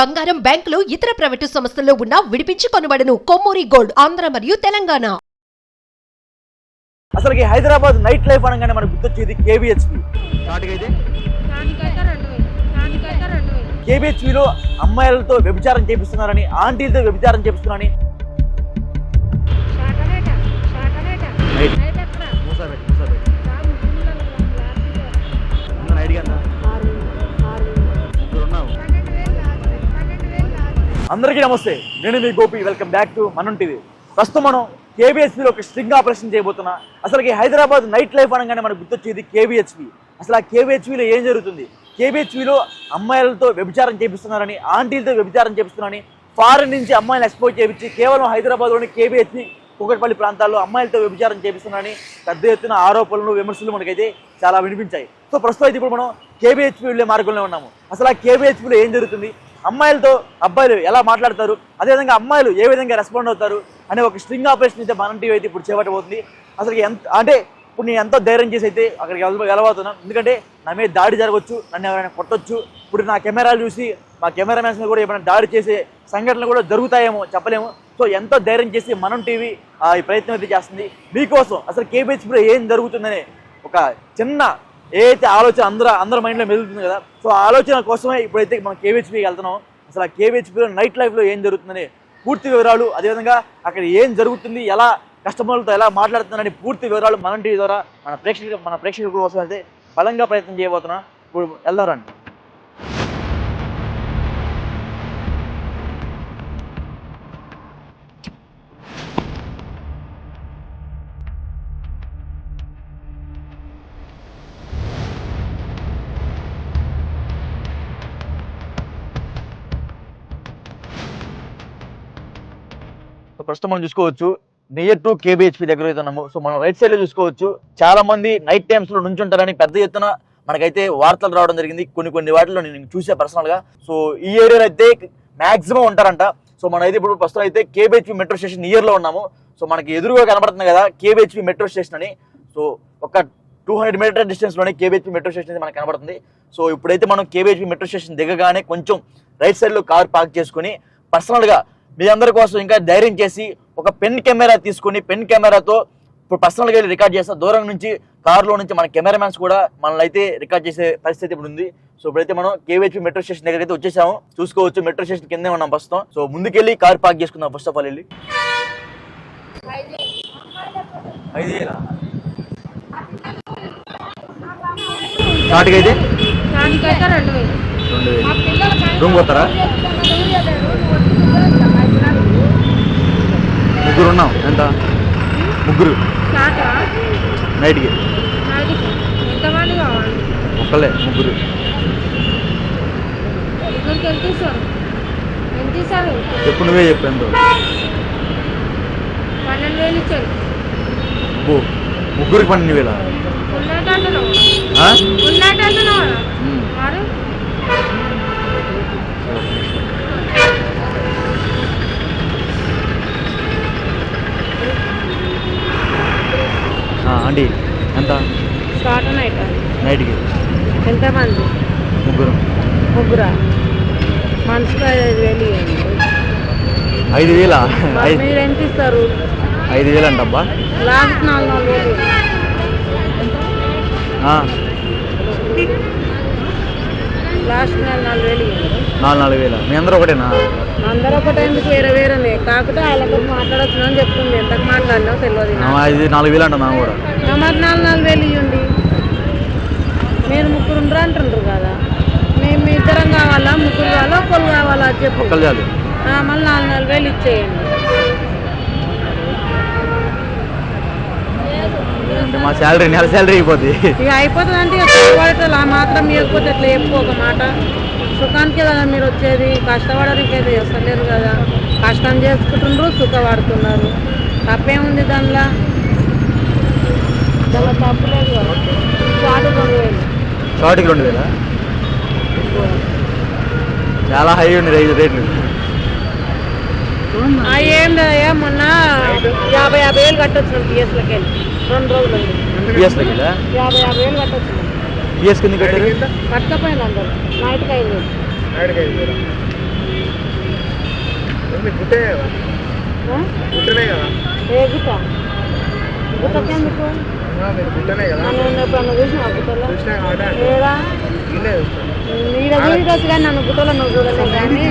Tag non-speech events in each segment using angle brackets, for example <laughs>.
బంగారం బ్యాంకులు ఇతర ప్రైవేటు సంస్థల్లో ఉన్న విడిపించి కొనబడను. కొమ్మూరి గోల్డ్ ఆంధ్ర మరియు తెలంగాణ. అసలుకి హైదరాబాద్ నైట్ లైఫ్ అనగానే మనకు గుర్తొచ్చేది కేబిహెచ్పిలో అమ్మాయిలతో వ్యభిచారం చేపిస్తున్నారని ఆంటీలతో వ్యభిచారం చేపిస్తున్నారని. అందరికీ నమస్తే. నేను మీ గోపి. వెల్కమ్ బ్యాక్ టు మనం ప్రస్తుతం మనం కేబిహెచ్పిలో ఒక స్ట్రింగ్ ఆపరేషన్ చేయబోతున్నా. అసలుకి హైదరాబాద్ నైట్ లైఫ్ అనగానే మనకు గుర్తొచ్చేది కేబిహెచ్పి అసలు ఆ కేబిహెచ్పిలో ఏం జరుగుతుంది? కేబిహెచ్పిలో అమ్మాయిలతో వ్యభిచారం చేపిస్తున్నారని ఆంటీలతో వ్యభిచారం చేపిస్తున్నారని ఫారెన్ నుంచి అమ్మాయిలు ఎక్స్పోర్ట్ చేయించి కేవలం హైదరాబాద్లోని కేబిహెచ్పి కూకట్పల్లి ప్రాంతాల్లో అమ్మాయిలతో వ్యభిచారం చేపిస్తున్నారని పెద్ద ఎత్తున ఆరోపణలు విమర్శలు మనకైతే చాలా వినిపించాయి. సో ప్రస్తుతం అయితే ఇప్పుడు మనం కేబిహెచ్పి వెళ్ళే మార్గంలో ఉన్నాము. అసలు ఆ కేబిహెచ్పిలో ఏం జరుగుతుంది? అమ్మాయిలతో అబ్బాయిలు ఎలా మాట్లాడతారు అదేవిధంగా అమ్మాయిలు ఏ విధంగా రెస్పాండ్ అవుతారు అనే ఒక స్ట్రింగ్ ఆపరేషన్ అయితే మన టీవీ అయితే ఇప్పుడు చేపట్టబోతుంది. అసలు ఎంత అంటే ఇప్పుడు నేను ఎంతో ధైర్యం చేసి అయితే అక్కడికి వెళ్ళ వెళ్ళబోతున్నాను ఎందుకంటే నా మీద దాడి జరగవచ్చు నన్ను ఎవరైనా కొట్టొచ్చు. ఇప్పుడు నా కెమెరాలు చూసి మా కెమెరామెన్స్ కూడా ఏమైనా దాడి చేసే సంఘటనలు కూడా జరుగుతాయేమో చెప్పలేము. సో ఎంతో ధైర్యం చేసి మనం టీవీ ఆ, ఈ ప్రయత్నం అయితే చేస్తుంది. మీకోసం అసలు కేబిహెచ్పిలో ఏం జరుగుతుందనే ఒక చిన్న ఏదైతే ఆలోచన అందరూ అందరి మైండ్లో మెదులుతుంది కదా సో ఆలోచన కోసమే ఇప్పుడైతే మనం కేవీహెచ్పీకి వెళ్తున్నాం. అసలు ఆ కేవీహెచ్పీలో నైట్ లైఫ్లో ఏం జరుగుతుందని పూర్తి వివరాలు అదేవిధంగా అక్కడ ఏం జరుగుతుంది ఎలా కస్టమర్లతో ఎలా మాట్లాడుతున్నారని పూర్తి వివరాలు మన టీవీ ద్వారా మన ప్రేక్షకుల మన ప్రేక్షకుల కోసం అయితే బలంగా ప్రయత్నం చేయబోతున్నాం. ఇప్పుడు వెళ్దాం రండి. సో ప్రస్తుతం మనం చూసుకోవచ్చు నియర్ టు కేబిహెచ్పి దగ్గర అయితే ఉన్నాము. సో మనం రైట్ సైడ్లో చూసుకోవచ్చు. చాలా మంది నైట్ టైమ్స్లో నుంచుంటారని పెద్ద ఎత్తున మనకైతే వార్తలు రావడం జరిగింది. కొన్ని కొన్ని వాటిలో నేను చూసా పర్సనల్గా సో ఈ ఏరియాలో అయితే మ్యాక్సిమం ఉంటారంట. సో మనం అయితే ఇప్పుడు ప్రస్తుతం అయితే కేబిహెచ్పి మెట్రో స్టేషన్ నియర్లో ఉన్నాము. సో మనకి ఎదురుగా కనబడుతుంది కదా కేబిహెచ్పి మెట్రో స్టేషన్ అని. సో ఒక టూ హండ్రెడ్ మీటర్ డిస్టెన్స్లోనే కేబిహెచ్పి మెట్రో స్టేషన్ అయితే మనకు కనబడుతుంది. సో ఇప్పుడైతే మనం కేబిహెచ్పి మెట్రో స్టేషన్ దిగగానే కొంచెం రైట్ సైడ్లో కార్ పార్క్ చేసుకుని పర్సనల్గా మీ అందరి కోసం ఇంకా ధైర్యం చేసి ఒక పెన్ కెమెరా తీసుకుని పెన్ కెమెరాతో ఇప్పుడు పర్సనల్గా వెళ్ళి రికార్డ్ చేస్తా దూరం నుంచి కార్లో నుంచి మన కెమెరామ్యాన్స్ కూడా మనల్ని అయితే రికార్డ్ చేసే పరిస్థితి ఇప్పుడు ఉంది. సో ఇప్పుడైతే మనం కేవీహెచ్ మెట్రో స్టేషన్ దగ్గర అయితే వచ్చేసాము. చూసుకోవచ్చు మెట్రో స్టేషన్ కిందే ఉన్నాం ప్రస్తుతం. సో ముందుకెళ్ళి కార్ పార్క్ చేసుకుందాం ఫస్ట్ ఆఫ్ ఆల్ వెళ్ళి. నాటికైతే రూమ్ పోతారా ముగ్గురు. ఉన్నాం ఎంత ముగ్గురు. నైట్కి ఒక్కలే ముగ్గురు చెప్పు నువ్వే చెప్పు ఎంతో. ముగ్గురికి పన్నెండు వేల? ఉన్నట్టు ఆంటీ ఎంత? షార్ట్ నైట్ నైట్కి? ఎంతమంది? ముగ్గురు. ముగ్గురా? మనిషికి ఐదు వేలు ఇవ్వండి. ఐదు వేల? మరి ఎంత ఇస్తారు? ఐదు వేలు అంటబ్బా. లాస్ట్ నాలుగు నాలుగు వేలు. లాస్ట్ నెల నాలుగు వేలు ఇవ్వండి నాలుగు నాలుగు వేల మీ అందరూ ఒకటేనా? అందరూ ఒకటే ఎందుకు వేరే వేరేనే కాకపోతే వాళ్ళతో మాట్లాడొచ్చు అని చెప్తుంది. ఎంతకు మాట్లాడినావు తెలియదు ఐదు నాలుగు వేలు అంట నా కూడా. మరి నాలుగు నాలుగు వేలు ఇవ్వండి మీరు ముగ్గురు ఉండరు అంటుండ్రు కదా? మేము మీ ఇద్దరం కావాలా? ముగ్గురు కావాలా? ఒక్కరు కావాలా? అది చెప్పు. మళ్ళీ నాలుగు నాలుగు వేలు ఇచ్చేయండి అంటే మా శాలరీ నెల శాలరీ అయిపోద్ది. ఇక అయిపోతుంది అంటే కష్టపడేటోళ్ళు ఆ మాత్రం ఇవ్వకపోతే ఎట్లా చెప్పు ఒక మాట. సుఖానికే కదా మీరు వచ్చేది కష్టపడడానికి అయితే చేస్తలేరు కదా. కష్టం చేసుకుంటుండ్రు సుఖపడుతున్నారు. తప్పేముంది దానిలో? దానిలో తప్పులేదు కదా. చాటు రెండు వేలు. షార్ట్కి రెండు వేల? చాలా హై ఉంది రేట్లు. ఏం లేదయ్యా మొన్న యాభై యాభై వేలు కట్టొచ్చినాం పిఎస్లకి వెళ్ళి రెండు రోజులు యాభై యాభై వేలు కట్టొచ్చినాం పిఎస్ కింద కట్టారు? పట్టకపోయినా అందరు. నైట్కి గుట్టే కదా? గుట్టనే కదా? ఏ గుట్ట మీరు గుట్టనే కదా? నన్ను చూసినా గుట్టలో చూసినా కాబట్టి ఏడా? నీడ చూడొచ్చు కానీ నన్ను గుట్టలో నువ్వు చూడలేదు కానీ.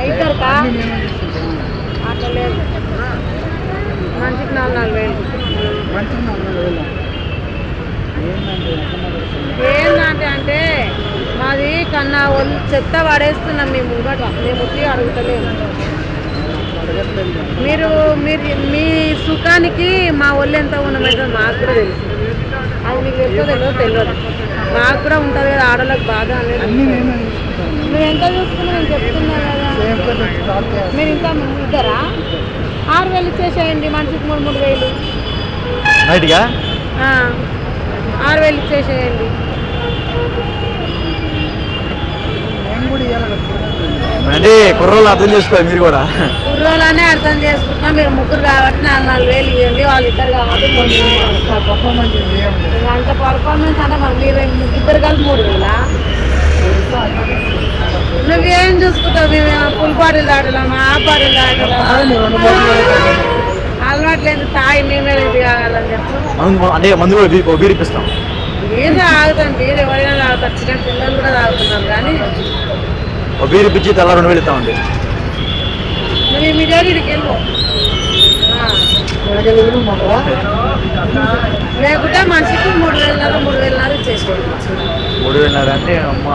అవుతారు కా అట్లా లేదు. మంచికి నాలుగు నాలుగు వేలు. ఏంటంటే అంటే మాది కన్నా ఒళ్ళు చెత్త పడేస్తున్నాం మేము ముంగట మేము అడుగుతలేము మీరు మీరు మీ సుఖానికి మా ఒళ్ళు ఎంత ఉన్నమైతే మాకు కూడా తెలుసు. అది మీకు తెలుసో తెలియదు. తెలియదు మాకు కూడా ఉంటుంది కదా ఆడలకు బాధ అనేది నువ్వు ఎంత చూసుకున్నా నేను చెప్తున్నా కదా. మీరు ఇంకా ఇద్దరా? ఆరు వేలు ఇచ్చేసేయండి మనిషికి మూడు మూడు వేలు. నైట్గా? ఆరు వేలు ఇచ్చేసేయండి. అంటే కుర్రోళ్ళు అర్థం చేసుకోవాలి మీరు కూడా. కుర్రోలానే అర్థం చేసుకుంటున్నా. మీరు ముగ్గురు కాబట్టి నాలుగు నాలుగు వేలు ఇవ్వండి. వాళ్ళు ఇద్దరు కాబట్టి అంత పర్ఫార్మెన్స్ అంటే మరి మీరు ఇద్దరు కలిసి మూడు వేలా? నువ్వేం చూసుకుంటావు? మేము పుల్ దాటలామా ఆ బాటిల్ దాటలామా అలవాట్లేదు తాగి మేమే ఇది కావాలని చెప్పు. అంటే మందు కూడా బీ- బీరిపిస్తాం మీరు తాగుతాం మీరు ఎవరైనా తాగుతారు చిన్న పిల్లలు కూడా తాగుతున్నారు కానీ. ఒక బీరిపించి తెల్ల రెండు వేలు ఇస్తామండి. నువ్వు ఇమీడియట్ ఇక్కడికి వెళ్ళు. లేకుంటే మనిషికి మూడు వేలన్నర మూడు వేలన్నర ఇచ్చేసుకోండి. మూడు వేలున్నర అంటే అమ్మ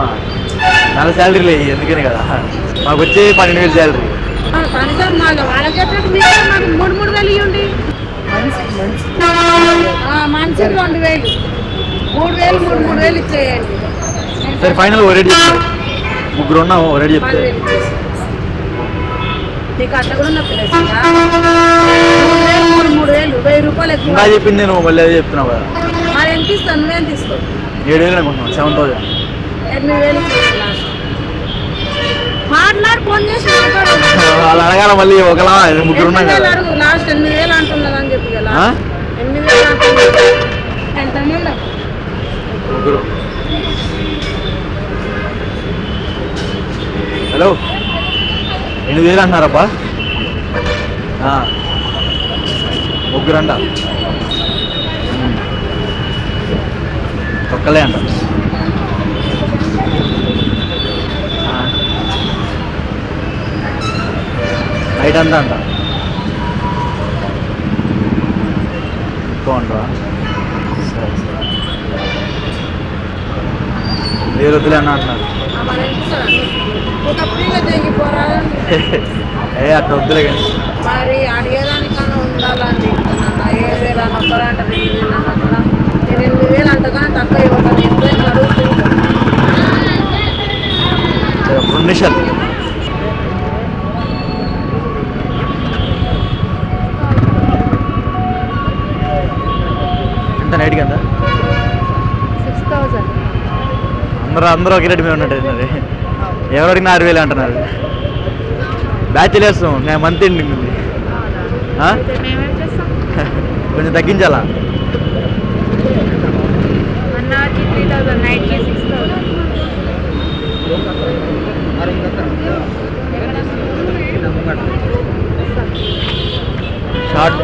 నెల శాలరీ లేదు ఎందుకని కదా? మాకు వచ్చే పన్నెండు వేలు శాలరీ. వాళ్ళకి చెప్పినట్టు మీరు మాకు మూడు మూడు వేలు ఇవ్వండి ఆ, మనిషికి రెండు వేలు. మూడు వేలు మూడు మూడు వేలు ఇచ్చేయండి. సరే ఫైనల్ ఓ రేట్ చెప్తారు. ముగ్గురు ఉన్నాము ఓ రేట్ నీకు అట్లా కూడా? మూడు మూడు వేలు వెయ్యి రూపాయలు ఎక్కువ చెప్పింది నేను మళ్ళీ అదే చెప్తున్నావు కదా. మరి ఎంత ఇస్తాను నువ్వేం తీసుకో ఏడు వేలు అనుకుంటున్నాను సెవెన్ థౌసండ్ ఎనిమిది వేలు మాట్లాడు ఫోన్ చేసి వాళ్ళు అడగాల మళ్ళీ ఒకలా ముగ్గురు ఉన్నాం కదా. లాస్ట్ ఎనిమిది వేలు అంటున్నది అని చెప్పి కదా. ఆ? ఎనిమిది వేలు ఎంతమంది ముగ్గురు. హలో? ఎనిమిది వేలు అంటున్నారబ్బా? ఆ. ముగ్గురు అంట ఉమ్. ఒక్కలే అంట. రైట్ అంతా అంట. ఎక్కువ సరే సరే వేరు వద్దులే అన్న అంటున్నారు. మరి ఏ అట్లా వద్దులే కానీ. మరి అడిగేదానికన్నా ఉండాలని చెప్తున్నా ఏ ఎనిమిది వేలు అందరూ అందరూ ఒకే రేటు మీద ఉన్నట్టు అది ఎవరు అడిగినా ఆరు వేలు అంటున్నారు. బ్యాచ్ వేస్తాం నేను మంత్ ఎండింగ్ ఉంది? మేమేం <laughs> కొంచెం తగ్గించాలా? షార్ట్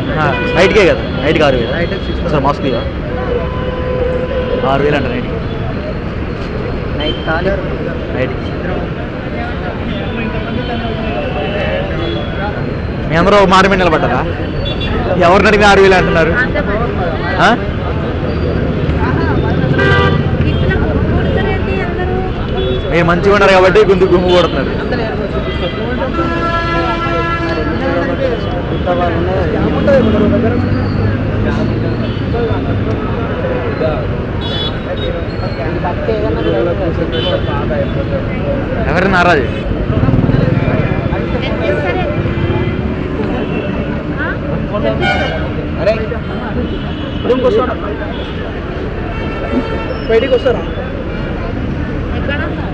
నైట్కే కదా నైట్కి ఆరు వేలు? సార్ మాస్క్ ఆరు వేలు అంట ఖాళీ నైట్కి మీ అందరూ మాట మీద నిలబడ్డారా? ఎవరిని అడిగినా ఆరు వేలు అంటున్నారు? మరి మీరు మంచిగా ఉన్నారు కాబట్టి గుంతు గుమ్ము కొడుతున్నారు. ఎవరు నారాజు? బయటికి వస్తారా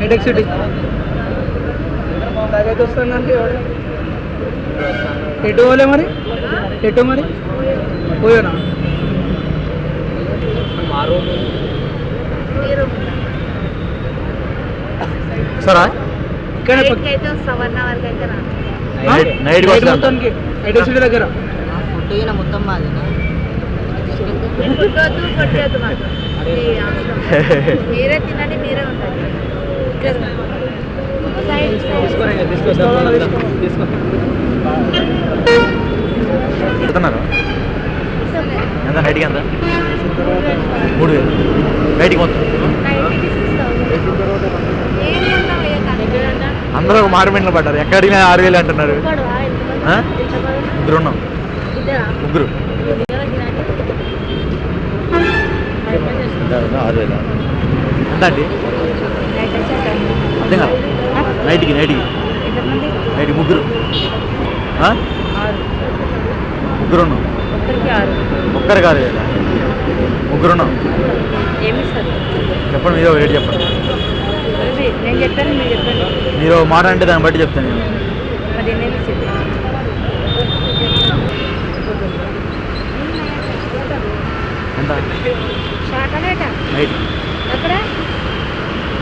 హెడెక్ సిటీ. తాగైతే వస్తానంటే ఎవరు? ఎటు పోలే మరి? ఎటు మరి? పోయానా మీరు సరా. ఇక్కడ నైట్ దగ్గర. మొత్తం మాదేనా మీరే తినండి మీరే చెప్తున్నారు ఎంత నైట్కి ఎంత? మూడు వేలు. నైట్కి మొత్తం. అందరూ ఒక మారుమెంట్లో పడ్డారు. ఎక్కడ అడిగినా ఆరు వేలు అంటున్నారు? ముగ్గురు ఉన్నాం ముగ్గురు. ఆరు వేలు? ఎంత అండి? అర్థం కాదు నైట్కి నైట్కి. నైట్కి ముగ్గురు? ముగ్గురు ఉన్నాం ఒక్కరికి ఆరు. వేల? ముగ్గురు ఉన్నాం చెప్పండి మీరు రేట్ చెప్పండి. అదే చెప్పాను మీరు చెప్పండి. మీరు మాట అంటే దాన్ని బట్టి చెప్తాను నేను. నైట్. ఎక్కడ?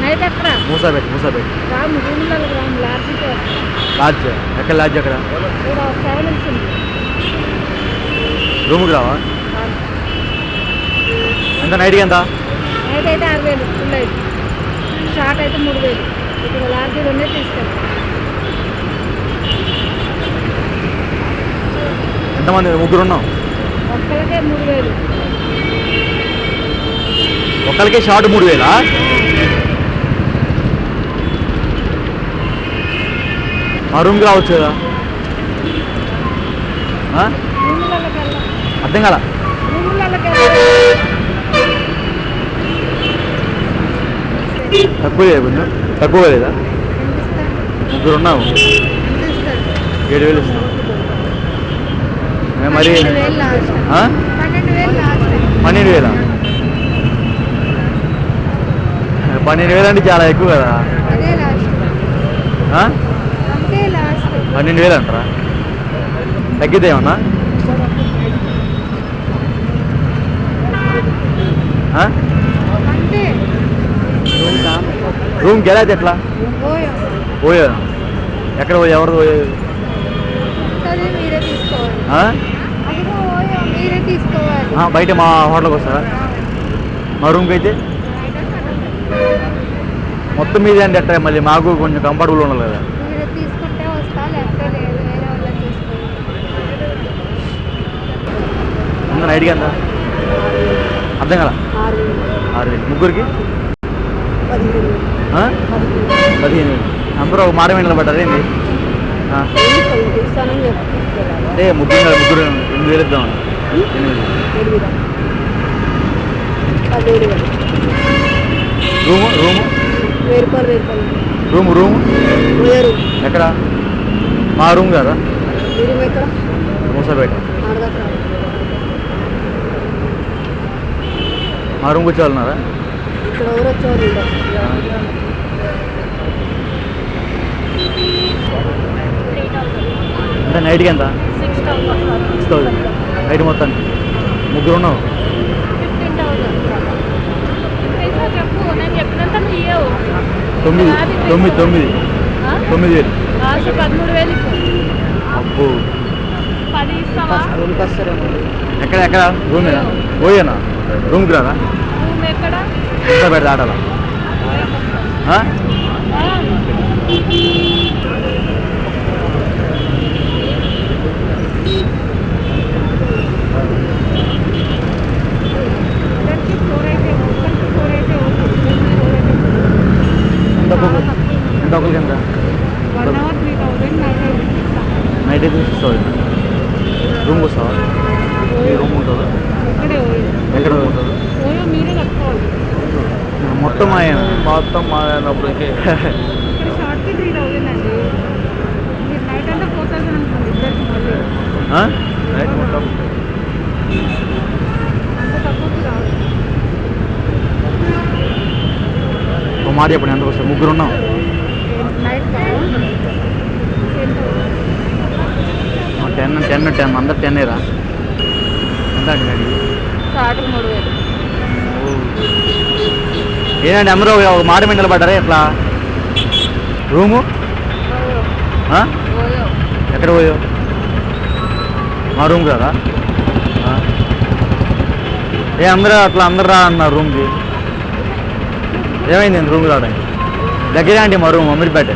నైట్ ఎక్కడ? రాము రాము లాడ్జ్ లాడ్జ్ ఎక్కడ లాడ్జ్ రూమ్కి రావా? ఎంత? నైట్కి ఎంత? నైట్ అయితే ఆరు వేలు. ఫుల్ అయితే. షార్ట్ అయితే మూడు వేలు. ఇక్కడ లాడ్జ్ రెండే తీసుకెళ్తాం ఎంతమంది? ముగ్గురు ఉన్నాం ఒక్కరికే మూడు వేలు. ఒక్కరికే షార్ట్ మూడు వేలా? మా రూమ్కి రావచ్చు కదా? ఆ? అర్థం కదా రూములకి వెళ్ళాం తక్కువ లేదు కొంచెం తక్కువ లేదా ముగ్గురు ఉన్నాము ఏడు వేలు ఇస్తాం మరి? పన్నెండు వేలా పన్నెండు వేలు వేల పన్నెండు వేలు అంటే చాలా ఎక్కువ కదా. పన్నెండు వేలు అంటారా? తగ్గితే ఏమన్నా ఆ? అంతే ఎలా అయితే ఎట్లా? పోయా. ఎక్కడ పోయి? ఎవరు పోయేది బయట మా హోటల్కి వస్తారా? మా రూమ్కి అయితే? మొత్తం మీద అంటే ఎట్ట మళ్ళీ. మాకు కొంచెం కంఫర్టబుల్ ఉండాలి కదా. నైట్కి ఎంత అర్థం కదా ఆరు వేలు. ఆరు వేలు. ముగ్గురికి? పదిహేను. అందరూ ఒక మాట మీద తీసుకెళ్ళాలి అంటే ముగ్గురు ముగ్గురు ఎనిమిది వేలు ఇద్దాం. Room room? Room room? వేరు ఎక్కడ? మా రూమ్ కదా? మూసాపేట. మా రూమ్కి వచ్చే వాళ్ళు ఉన్నారా ఇక్కడ ఎవరు వచ్చేవారు ఉండరు. అంటే నైట్కి ఎంత? సిక్స్ థౌజండ్ నైట్ మొత్తానికి. ముగ్గురు ఉన్నావు తొమ్మిది. తొమ్మిది తొమ్మిది? తొమ్మిది వేలు. పదమూడు వేలు. అబ్బో. ఎక్కడ ఎక్కడ? రూమేనా పోయేనా? రూమ్కి రారా రూమ్ ఎక్కడ? మూసాపేట దాటాలా ఆ? ఆ. ఒకరికి ఫోర్ అయితే ఒకరికి ఫోర్ అయితే ఓకే. ఫోర్ అయితే ఎంత ఒక్కొక్క త్రీ థౌసండ్ నైట్ అయితే సిక్స్ థౌజండ్ రూమ్కి వస్తావా? మీ రూమ్ ఉంటుందా? ఎక్కడ ఉంటుంది? ఓయో మీరే కట్టుకోవాలి. మొత్తం ఆయన? మొత్తం థౌసండ్ మీరు నైట్ థౌసండ్ మొత్తం. ఒక మాట చెప్పండి ఎంత వస్తుంది ముగ్గురు ఉన్నాం టెన్ టెన్ టెన్ అందరు టెన్ రా ఎంత అండి ఏంటంటే అందరూ ఒక- మాట మీద నిలబడ్డారా? ఎట్లా? రూము? ఎక్కడ పోయావు? మా రూమ్ కదా. ఏ అందరూ అట్లా అందరు రా అన్నారు రూమ్కి. ఏమైంది? రూమ్కి రావడానికి. దగ్గరే అంటే మా రూమ్ అమీర్పేట.